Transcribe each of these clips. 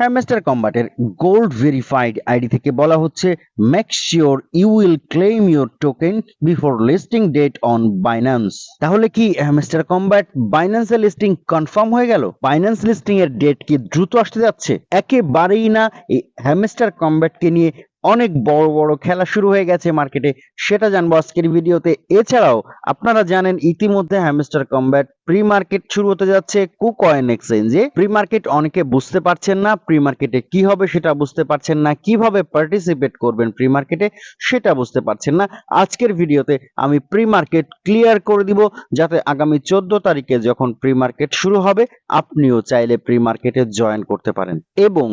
Hamster কম্বাটের gold verified ID থেকে বলা হচ্ছে make sure you will claim your token before listing date on Binance তাহলে কি হ্যামস্টার কম্বাট বাইন্যান্সে লিস্টিং কনফার্ম হয়ে গেল? বাইন্যান্স লিস্টিং এর ডেট কি দ্রুত আসতে যাচ্ছে? একেবারেই না। এই হ্যামস্টার কম্ব্যাটকে নিয়ে অনেক বড় বড় খেলা শুরু হয়ে গেছে মার্কেটে সেটা জানব আজকের ভিডিওতে। এছাড়াও, আপনারা জানেন ইতিমধ্যে হ্যামস্টার কম্ব্যাট প্রি মার্কেট শুরু হতে যাচ্ছে কুকয়েন এক্সচেঞ্জে প্রি মার্কেট অনেকে বুঝতে পারছেন না প্রি মার্কেটে কি হবে সেটা বুঝতে পারছেন না, কীভাবে পার্টিসিপেট করবেন প্রি মার্কেটে সেটা বুঝতে পারছেন না। আজকের ভিডিওতে আমি প্রি মার্কেট ক্লিয়ার করে দিব, যাতে আগামী চোদ্দ তারিখে যখন প্রি মার্কেট শুরু হবে, আপনিও চাইলে প্রি মার্কেটে জয়েন করতে পারেন। এবং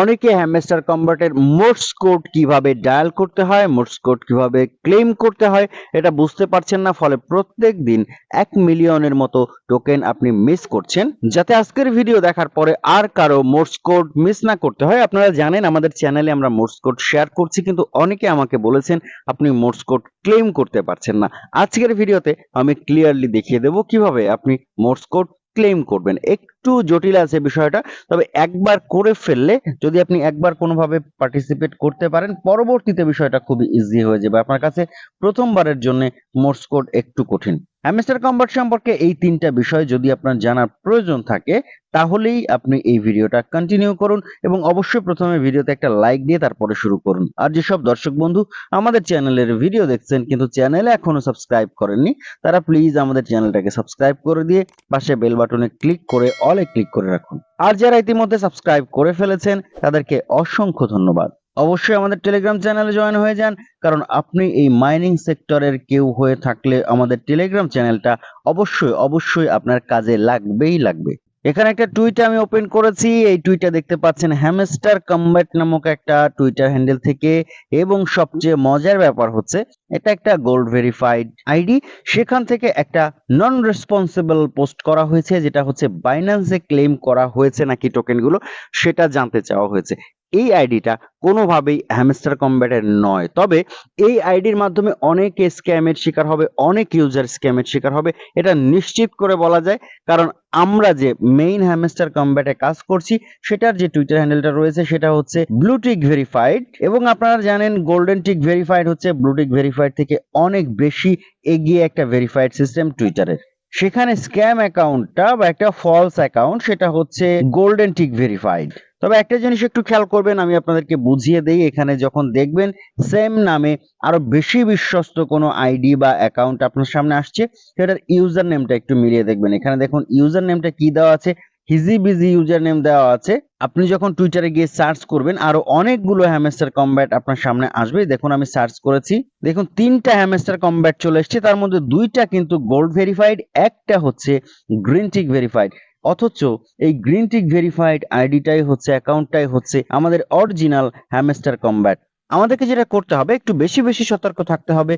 অনেকে হ্যামস্টার কম্বার্টের মোটস কোড কীভাবে ডায়াল করতে হয়, মোটস কোড কীভাবে ক্লেম করতে হয়, এটা বুঝতে পারছেন না, ফলে প্রত্যেক দিন এক মিলিয়নের মতো টোকেন আপনি মিস করছেন। যাতে আজকের ভিডিও দেখার পরে আর কারও মোটস কোড মিস না করতে হয়, আপনারা জানেন আমাদের চ্যানেলে আমরা মোটস কোড শেয়ার করছি, কিন্তু অনেকে আমাকে বলেছেন আপনি মোটস কোড ক্লেম করতে পারছেন না। আজকের ভিডিওতে আমি ক্লিয়ারলি দেখিয়ে দেব কীভাবে আপনি মোটস কোড ক্লেম করবেন। একটু জটিল আছে বিষয়টা, তবে একবার করে ফেললে যদি আপনি একবার কোনোভাবে পার্টিসিপেট করতে পারেন, পরবর্তীতে বিষয়টা খুবই ইজি হয়ে যাবে। আপনার কাছে প্রথমবারের জন্য মোর্স কোড একটু কঠিন। হ্যামস্টার কম্বার্ট সম্পর্কে এই তিনটা বিষয় যদি আপনার জানার প্রয়োজন থাকে, তাহলেই আপনি এই ভিডিওটা কন্টিনিউ করুন এবং অবশ্যই প্রথমে ভিডিওতে একটা লাইক দিয়ে তারপরে শুরু করুন। আর যেসব দর্শক বন্ধু আমাদের চ্যানেলের ভিডিও দেখছেন কিন্তু চ্যানেলে এখনও সাবস্ক্রাইব করেননি, তারা প্লিজ আমাদের চ্যানেলটাকে সাবস্ক্রাইব করে দিয়ে পাশে বেল বাটনে ক্লিক করে অলে ক্লিক করে রাখুন। আর যারা ইতিমধ্যে সাবস্ক্রাইব করে ফেলেছেন, তাদেরকে অসংখ্য ধন্যবাদ। অবশ্যই আমাদের টেলিগ্রাম চ্যানেলে জয়েন হয়ে যান, কারণ আপনি এই মাইনিং সেক্টরের কেউ হয়ে থাকলে আমাদের টেলিগ্রাম চ্যানেলটা অবশ্যই অবশ্যই আপনার কাজে লাগবেই লাগবে। এখানে একটা টুইট আমি ওপেন করেছি। এই টুইটটা দেখতে পাচ্ছেন হ্যামস্টার কম্ব্যাট নামক একটা টুইটার হ্যান্ডেল থেকে এবং সবচেয়ে মজার ব্যাপার হচ্ছে, এটা একটা গোল্ড ভেরিফাইড আইডি সেখান থেকে একটা নন রেসপন্সিবল পোস্ট করা হয়েছে, যেটা হচ্ছে বাইন্যান্সে ক্লেম করা হয়েছে নাকি টোকেনগুলো সেটা জানতে চাওয়া হয়েছে। এই আইডিটা কোনোভাবেই হ্যামস্টার কম্ব্যাটের নয়। তবে এই আইডির মাধ্যমে অনেক স্ক্যামের শিকার হবে, অনেক ইউজার স্ক্যামের শিকার হবে, এটা নিশ্চিত করে বলা যায়। কারণ আমরা যে মেইন হ্যামস্টার কম্ব্যাটে কাজ করছি, সেটার যে টুইটার হ্যান্ডেলটা রয়েছে, সেটা হচ্ছে ব্লুটিক ভেরিফাইড এবং আপনারা জানেন গোল্ডেন টিক ভেরিফাইড হচ্ছে ব্লুটিক ভেরিফাইড থেকে অনেক বেশি এগিয়ে একটা ভেরিফাইড সিস্টেম টুইটারের সেখানে স্ক্যাম অ্যাকাউন্টটা বা একটা ফলস অ্যাকাউন্ট সেটা হচ্ছে গোল্ডেন টিক ভেরিফাইড তবে একটা জিনিস একটু খেয়াল করবেন, আমি আপনাদেরকে বুঝিয়ে দেই, এখানে যখন দেখবেন সেম নামে আরও বেশি বিশ্বস্ত কোনো আইডি বা অ্যাকাউন্ট আপনার সামনে আসছে, সেটার ইউজার নেমটা একটু মিলিয়ে দেখবেন। এখানে দেখুন ইউজার নেমটা কি দেওয়া আছে? হিজি বিজি ইউজার নেম দেওয়া আছে। আপনি যখন টুইটারে গিয়ে সার্চ করবেন, আরও অনেকগুলো হ্যামস্টার কম্ব্যাট আপনার সামনে আসবে। দেখুন, আমি সার্চ করেছি। দেখুন, তিনটা হ্যামস্টার কম্ব্যাট চলে এসেছে। তার মধ্যে দুইটা কিন্তু গোল্ড ভেরিফাইড একটা হচ্ছে গ্রিন টিক ভেরিফাইড অথচ এই গ্রিন টিক ভেরিফাইড আইডিটাই হচ্ছে অ্যাকাউন্টটাই হচ্ছে আমাদের অরিজিনাল হ্যামস্টার কম্ব্যাট আমাদেরকে যেটা করতে হবে, একটু বেশি বেশি সতর্ক থাকতে হবে।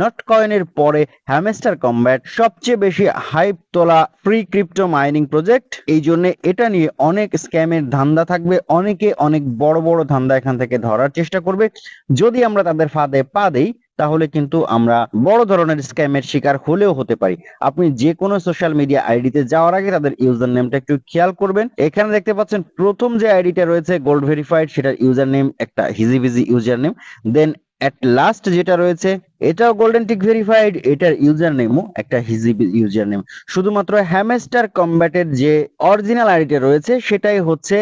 নট কয়েনের পরে হ্যামেস্টার কম্ব্যাট সবচেয়ে বেশি হাইপ তোলা ফ্রি ক্রিপ্টো মাইনিং প্রজেক্ট এই জন্য এটা নিয়ে অনেক স্ক্যামের ধান্দা থাকবে, অনেকে অনেক বড় বড় ধান্দা এখান থেকে ধরার চেষ্টা করবে। যদি আমরা তাদের ফাঁদে পা দেই তাহলে কিন্তু আমরা বড় ধরনের স্ক্যামের শিকার হলেও হতে পারি। আপনি যে কোনো সোশ্যাল মিডিয়া আইডিতে যাওয়ার আগে তাদের ইউজার নেমটা একটু খেয়াল করবেন। এখানে দেখতে পাচ্ছেন প্রথম যে আইডিটা রয়েছে গোল্ড ভেরিফাইড সেটার ইউজার নেম একটা হিজি হিজিবিজি user name then at last যেটা রয়েছে, এটাও গোল্ডেন টিক ভেরিফাইড এটার ইউজার নেমও একটা হিজিবি ইউজার নেম শুধুমাত্র হ্যামেস্টার কম্ব্যাটের যে অরিজিনাল আইডিটা রয়েছে, সেটাই হচ্ছে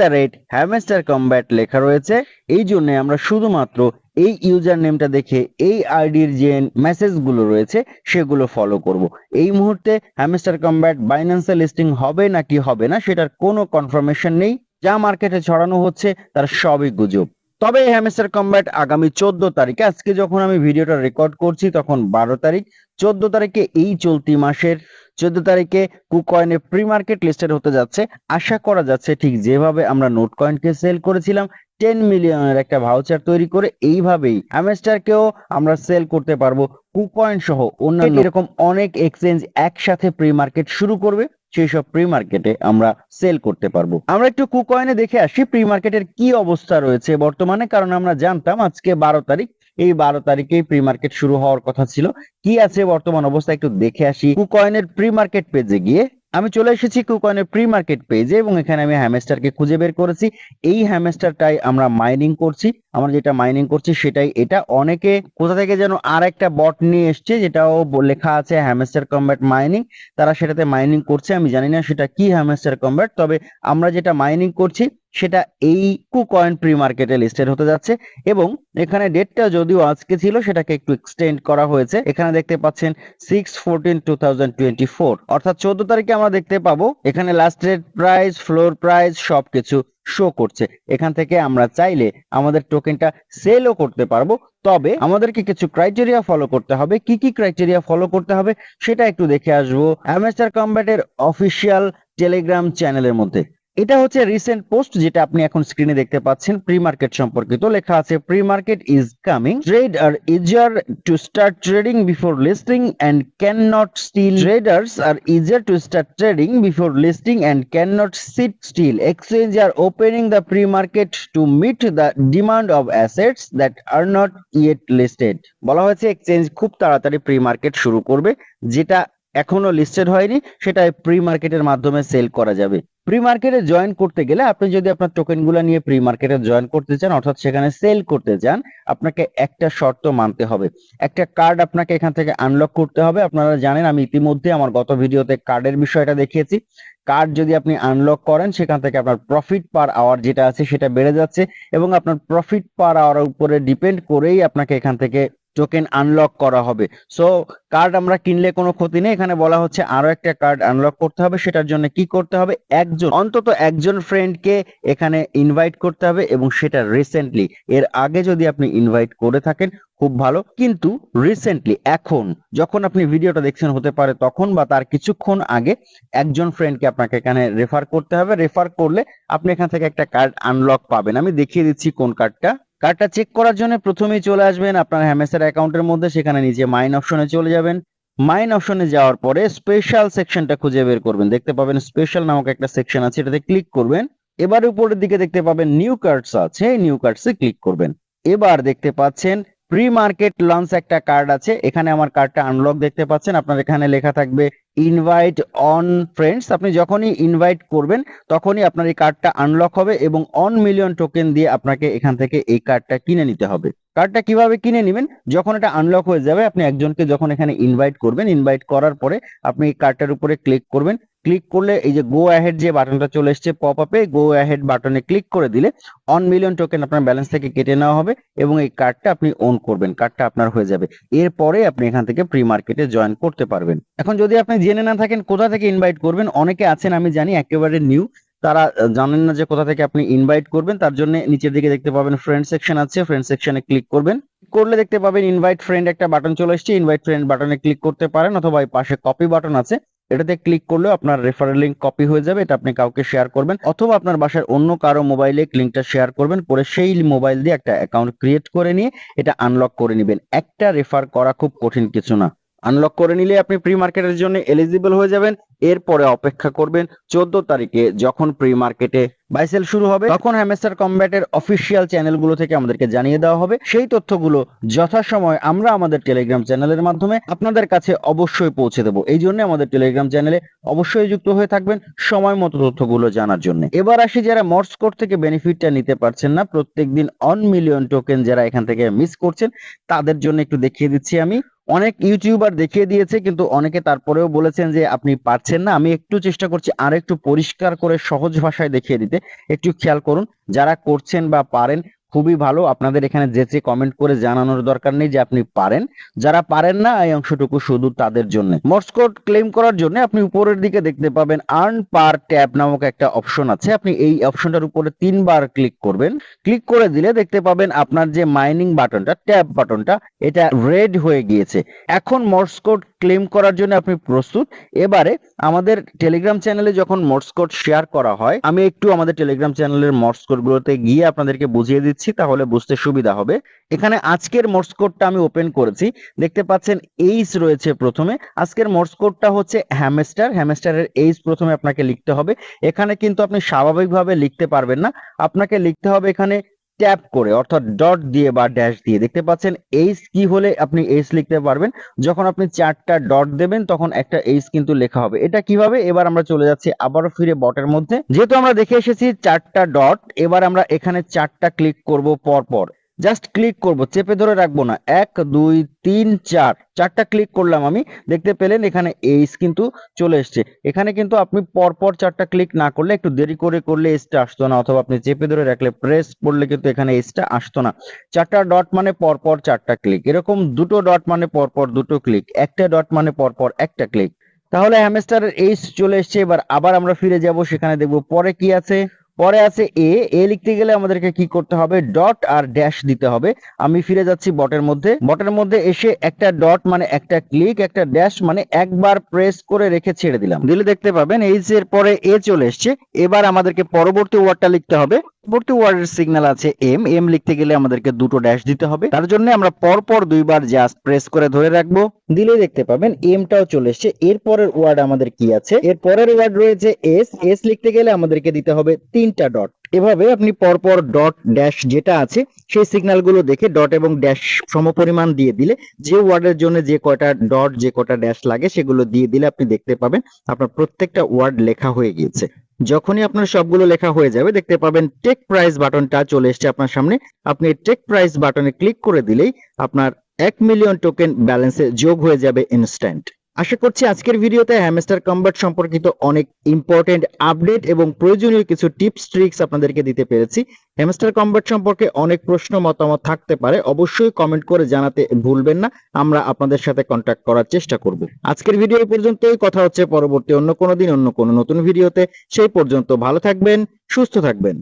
দ্য রেট হ্যামেস্টার কম্ব্যাট লেখা রয়েছে। এই জন্য আমরা শুধুমাত্র এই ইউজার নেমটা দেখে এই আইডির যে মেসেজগুলো রয়েছে, সেগুলো ফলো করব। এই মুহূর্তে হ্যামস্টার কম্ব্যাট বাইন্যান্সে লিস্টিং হবে নাকি হবে না, সেটার কোনো কনফার্মেশন নেই। যা মার্কেটে ছড়ানো হচ্ছে, তার সবই গুজব। তবে হ্যামস্টার কম্ব্যাট আগামী চোদ্দ তারিখে, আজকে যখন আমি ভিডিওটা রেকর্ড করছি, তখন বারো তারিখ, চোদ্দ তারিখে এই চলতি মাসের চোদ্দ তারিখে কুকয়েনে প্রি মার্কেট লিস্টেড হতে যাচ্ছে। আশা করা যাচ্ছে ঠিক যেভাবে আমরা নোট কয়েনকে সেল করেছিলাম টেন মিলিয়নের একটা ভাউচার তৈরি করে এইভাবেই হ্যামস্টারকেও আমরা সেল করতে পারব। কুকয়েন সহ অন্যান্য এরকম অনেক এক্সচেঞ্জ একসাথে প্রি মার্কেট শুরু করবে, সেই সব প্রি মার্কেটে আমরা সেল করতে পারব। আমরা একটু কুকয়েনে দেখে আসি প্রি মার্কেটের কি অবস্থা রয়েছে বর্তমানে, কারণ আমরা জানতাম আজকে বারো তারিখ এই বারো তারিখেই প্রি মার্কেট শুরু হওয়ার কথা ছিল। কি আছে বর্তমান অবস্থা একটু দেখে আসি। কুকয়েনের প্রি মার্কেট পেজে গিয়ে আমি চলে এসেছি কুকয়েনের প্রি মার্কেট পেজে এবং এখানে আমি হ্যামেস্টারকে খুঁজে বের করেছি। এই হ্যামেস্টারটাই আমরা মাইনিং করছি। আমরা যেটা মাইনিং করছি সেটাই এটা। অনেকে কোথা থেকে যেন আর একটা বট নিয়ে এসছে যেটাও লেখা আছে হ্যামেস্টার কম্ব্যাট মাইনিং তারা সেটাতে মাইনিং করছে। আমি জানি না সেটা কি হ্যামেস্টার কম্ব্যাট তবে আমরা যেটা মাইনিং করছি সেটা এই কুকয়েন প্রি মার্কেটে লিস্টেড হতে যাচ্ছে এবং এখানে ডেটটা যদিও আজকে ছিল, সেটাকে একটু এক্সটেন্ড করা হয়েছে। এখানে দেখতে পাচ্ছেন six fourteen two thousand twenty four অর্থাৎ চোদ্দ তারিখে আমরা দেখতে পাবো, এখানে last rate price floor price সবকিছু শো করছে। এখান থেকে আমরা চাইলে আমাদের টোকেনটা সেলও করতে পারব। তবে আমাদেরকে কিছু ক্রাইটেরিয়া ফলো করতে হবে। কি কি ক্রাইটেরিয়া ফলো করতে হবে, সেটা একটু দেখে আসব। অ্যামেস্টার কম্ব্যাটের অফিসিয়াল টেলিগ্রাম চ্যানেলের মধ্যে। এটা হচ্ছে রিসেন্ট পোস্ট যেটা আপনি এখন স্ক্রিনে দেখতে পাচ্ছেন প্রি মার্কেট সম্পর্কিত। লেখা আছে pre market is coming trade are eager to start trading before listing and can not still traders are eager to start trading before listing and can not sit still exchange are opening the pre market to meet the demand of assets that are not yet listed বলা হয়েছে exchange খুব তাড়াতাড়ি pre market শুরু করবে, যেটা এখনও listed হয়নি সেটা প্রি মার্কেটের মাধ্যমে সেল করা যাবে। প্রি মার্কেটে জয়েন করতে গেলে আপনি যদি আপনার টোকেনগুলো নিয়ে প্রি মার্কেটে জয়েন করতে চান, অর্থাৎ সেখানে সেল করতে চান, আপনাকে একটা শর্ত মানতে হবে। একটা কার্ড আপনাকে এখান থেকে আনলক করতে হবে। আপনারা জানেন, আমি ইতিমধ্যে আমার গত ভিডিওতে কার্ডের বিষয়টা দেখিয়েছি। কার্ড যদি আপনি আনলক করেন, সেখান থেকে আপনার প্রফিট পার আওয়ার যেটা আছে, সেটা বেড়ে যাচ্ছে এবং আপনার প্রফিট পার আওয়ার উপরে ডিপেন্ড করেই আপনাকে এখান থেকে টোকেন আনলক করা হবে। সো কার্ড আমরা কিনলে কোনো ক্ষতি নেই। এখানে বলা হচ্ছে আরও একটা কার্ড আনলক করতে হবে। সেটার জন্য কি করতে হবে? একজন, অন্তত একজন ফ্রেন্ডকে এখানে ইনভাইট করতে হবে এবং সেটা রিসেন্টলি এর আগে যদি আপনি ইনভাইট করে থাকেন, খুব ভালো। কিন্তু রিসেন্টলি এখন, যখন আপনি ভিডিওটা দেখছেন, হতে পারে তখন বা তার কিছুক্ষণ আগে, একজন ফ্রেন্ডকে আপনাকে এখানে রেফার করতে হবে। রেফার করলে আপনি এখান থেকে একটা কার্ড আনলক পাবেন। আমি দেখিয়ে দিচ্ছি কোন কার্ডটা কার্ডটা চেক করার জন্য প্রথমেই চলে আসবেন আপনার হ্যামেসার অ্যাকাউন্টের মধ্যে, সেখানে নিচে মাইন অপশনে চলে যাবেন। মাইন অপশনে যাওয়ার পরে স্পেশাল সেকশনটা খুঁজে বের করবেন। দেখতে পাবেন স্পেশাল নামক একটা সেকশন আছে, এটাতে ক্লিক করবেন। এবার উপরের দিকে দেখতে পাবেন নিউ কার্ডস আছে নিউ কার্ডসে ক্লিক করবেন। এবার দেখতে পাচ্ছেন প্রি মার্কেট লঞ্চ একটা কার্ড আছে। এখানে আমার কার্ডটা আনলক দেখতে পাচ্ছেন। আপনার এখানে লেখা থাকবে ইনভাইট অন ফ্রেন্ডস আপনি যখনই ইনভাইট করবেন, তখনই আপনার এই কার্ডটা আনলক হবে এবং অন মিলিয়ন টোকেন দিয়ে আপনাকে এখান থেকে এই কার্ডটা কিনে নিতে হবে। কার্ডটা কীভাবে কিনে নেবেন? যখন এটা আনলক হয়ে যাবে, আপনি একজনকে যখন এখানে ইনভাইট করবেন ইনভাইট করার পরে আপনি এই কার্ডটার উপরে ক্লিক করবেন। ক্লিক করলে এই যে গো অ্যাহেড যে বাটনটা চলে এসছে পপ আপে গো অ্যাহেড বাটনে ক্লিক করে দিলে অন মিলিয়ন টোকেন আপনার ব্যালেন্স থেকে কেটে নেওয়া হবে এবং এই কার্ডটা আপনি ওন করবেন কার্ডটা আপনার হয়ে যাবে। এরপরে আপনি এখান থেকে প্রি মার্কেটে জয়েন করতে পারবেন। এখন যদি আপনি জেনে না থাকেন কোথা থেকে ইনভাইট করবেন, অনেকে আছেন আমি জানি, একেবারে নিউ তারা জানেন না যে কোথা থেকে আপনি ইনভাইট করবেন, তার জন্য নিচের দিকে দেখতে পাবেন ফ্রেন্ড সেকশন আছে ফ্রেন্ড সেকশনে ক্লিক করবেন। করলে দেখতে পাবেন ইনভাইট ফ্রেন্ড একটা বাটন চলে এসেছে ইনভাইট ফ্রেন্ড বাটনে ক্লিক করতে পারেন অথবা এই পাশে কপি বাটন আছে। এটাতে ক্লিক করলেও আপনার রেফারেল লিঙ্ক কপি হয়ে যাবে, এটা আপনি কাউকে শেয়ার করবেন, অথবা আপনার বাসার অন্য কারও মোবাইলে লিঙ্কটা শেয়ার করবেন, করে সেই মোবাইল দিয়ে একটা অ্যাকাউন্ট ক্রিয়েট করে নিয়ে এটা আনলক করে নেবেন। একটা রেফার করা খুব কঠিন কিছু না। আনলক করে নিলে আপনি প্রি মার্কেটের জন্য এলিজিবল হয়ে যাবেন। এরপরে অপেক্ষা করবেন চোদ্দ তারিখে যখন প্রি মার্কেটে বাইসেল শুরু হবে, তখন হ্যামেস্টার কম্ব্যাটের অফিসিয়াল চ্যানেলগুলো থেকে আমাদেরকে জানিয়ে দেওয়া হবে। সেই তথ্যগুলো যথাসময় আমরা আমাদের টেলিগ্রাম চ্যানেলের মাধ্যমে আপনাদের কাছে অবশ্যই পৌঁছে দেবো। এই জন্য আমাদের টেলিগ্রাম চ্যানেলে অবশ্যই যুক্ত হয়ে থাকবেন সময় মতো তথ্যগুলো জানার জন্য। এবার আসি যারা মর্স কোড থেকে বেনিফিটটা নিতে পারছেন না, প্রত্যেকদিন অন মিলিয়ন টোকেন যারা এখান থেকে মিস করছেন, তাদের জন্য একটু দেখিয়ে দিচ্ছি আমি। অনেক ইউটিউবার দেখিয়ে দিয়েছে, কিন্তু অনেকে তারপরেও বলেছেন যে আপনি পারছেন না। আমি একটু চেষ্টা করছি আর একটু পরিষ্কার করে সহজ ভাষায় দেখিয়ে দিতে। একটু খেয়াল করুন, যারা করছেন বা পারেন খুবই ভালো। আপনাদের এখানে যেচে কমেন্ট করে জানানোর দরকার নেই যে আপনি পারেন। যারা পারেন না, এই অংশটুকু শুধু তাদের জন্য। মর্স কোড ক্লেম করার জন্য আপনি উপরের দিকে দেখতে পাবেন আর্ন পার ট্যাব নামক একটা অপশন আছে। আপনি এই অপশনটার উপরে তিনবার ক্লিক করবেন। ক্লিক করে দিলে দেখতে পাবেন আপনার যে মাইনিং বাটনটা ট্যাব বাটনটা এটা রেড হয়ে গিয়েছে। এখন মর্স কোড ক্লেম করার জন্য আপনি প্রস্তুত। এবারে আমাদের টেলিগ্রাম চ্যানেলে যখন মর্স কোড শেয়ার করা হয়, আমি একটু আমাদের টেলিগ্রাম চ্যানেলের মর্স কোড গুলোতে গিয়ে আপনাদেরকে বুঝিয়ে দিচ্ছি, তাহলে বুঝতে সুবিধা হবে। এখানে আজকের মর্স কোডটা আমি ওপেন করেছি। দেখতে পাচ্ছেন এইস রয়েছে প্রথমে। আজকের মর্স কোডটা হচ্ছে হ্যামেস্টার হ্যামেস্টারের এইস প্রথমে আপনাকে লিখতে হবে। এখানে কিন্তু আপনি স্বাভাবিকভাবে লিখতে পারবেন না। আপনাকে লিখতে হবে এখানে ট্যাপ করে, অর্থাৎ ডট দিয়ে বা ড্যাশ দিয়ে, দেখতে পাচ্ছেন এইচ কি হলে আপনি এইচ লিখতে পারবেন। যখন আপনি চারটা ডট দেবেন, তখন একটা এইচ কিন্তু লেখা হবে। এটা কীভাবে? এবার আমরা চলে যাচ্ছি, আবারও ফিরে বটের মধ্যে। যেহেতু আমরা দেখে এসেছি চারটা ডট এবার আমরা এখানে চারটা ক্লিক করব পর পর জাস্ট ক্লিক করব, চেপে ধরে রাখব না। এক, দুই, তিন, চার, চারটা ক্লিক করলাম আমি। দেখতে পেলেন এখানে এইস কিন্তু চলে এসছে। এখানে কিন্তু আপনি পরপর চারটা ক্লিক না করলে একটু দেরি করে করলে এসটা আসতো না, অথবা আপনি চেপে ধরে রাখলে প্রেস করলে কিন্তু এখানে এসটা আসতো না। চারটা ডট মানে পরপর চারটা ক্লিক এরকম দুটো ডট মানে পরপর দুটো ক্লিক একটা ডট মানে পরপর একটা ক্লিক তাহলে হ্যামস্টারের এইস চলে এসছে। এবার আবার আমরা ফিরে যাব, সেখানে দেখব পরে কি আছে। পরে আছে এ এ লিখতে গেলে আমাদেরকে কি করতে হবে? ডট আর ড্যাশ দিতে হবে। আমি ফিরে যাচ্ছি বটের মধ্যে। বটের মধ্যে এসে একটা ডট মানে একটা ক্লিক একটা ড্যাশ মানে একবার প্রেস করে রেখে ছেড়ে দিলাম। দিলে দেখতে পাবেন এইচ এর পরে এ চলে এসছে। এবার আমাদেরকে পরবর্তী ওয়ার্ডটা লিখতে হবে। পরবর্তী ওয়ার্ডের সিগন্যাল আছে এম এম লিখতে গেলে আমাদেরকে দুটো ড্যাশ দিতে হবে। তার জন্য আমরা পরপর দুইবার জাস্ট প্রেস করে ধরে রাখব। দিলে দেখতে পাবেন এমটাও চলে এসছে। এর পরের ওয়ার্ড আমাদের কি আছে? এর পরের ওয়ার্ড রয়েছে এস এস লিখতে গেলে আমাদেরকে দিতে হবে তিনটা ডট এভাবে আপনি পরপর ডট ড্যাশ যেটা আছে, সেই সিগন্যালগুলো দেখে ডট এবং ড্যাশ সমপরিমাণ দিয়ে দিলে, যে ওয়ার্ডের জন্য যে কয়টা ডট যে কয়টা ড্যাশ লাগে, সেগুলো দিয়ে দিলে আপনি দেখতে পাবেন আপনার প্রত্যেকটা ওয়ার্ড লেখা হয়ে গিয়েছে। যখনই আপনার সবগুলো লেখা হয়ে যাবে, দেখতে পাবেন টেক প্রাইস বাটনটা চলে এসেছে আপনার সামনে। আপনি টেক প্রাইস বাটনে ক্লিক করে দিলেই আপনার এক মিলিয়ন টোকেন ব্যালেন্সে যোগ হয়ে যাবে ইনস্ট্যান্ট আশা করছি আজকের ভিডিওতে হ্যামস্টার কম্বাট সম্পর্কিত অনেক ইম্পর্টেন্ট আপডেট এবং প্রয়োজনীয় কিছু টিপস ট্রিক্স আপনাদেরকে দিতে পেরেছি। হ্যামস্টার কম্বাট সম্পর্কে অনেক প্রশ্ন, মতামত থাকতে পারে। অবশ্যই কমেন্ট করে জানাতে ভুলবেন না। আমরা আপনাদের সাথে কন্ট্যাক্ট করার চেষ্টা করব। আজকের ভিডিও পর্যন্তই। কথা হচ্ছে পরবর্তী অন্য কোনো দিন, অন্য কোনো নতুন ভিডিওতে সেই পর্যন্ত ভালো থাকবেন, সুস্থ থাকবেন।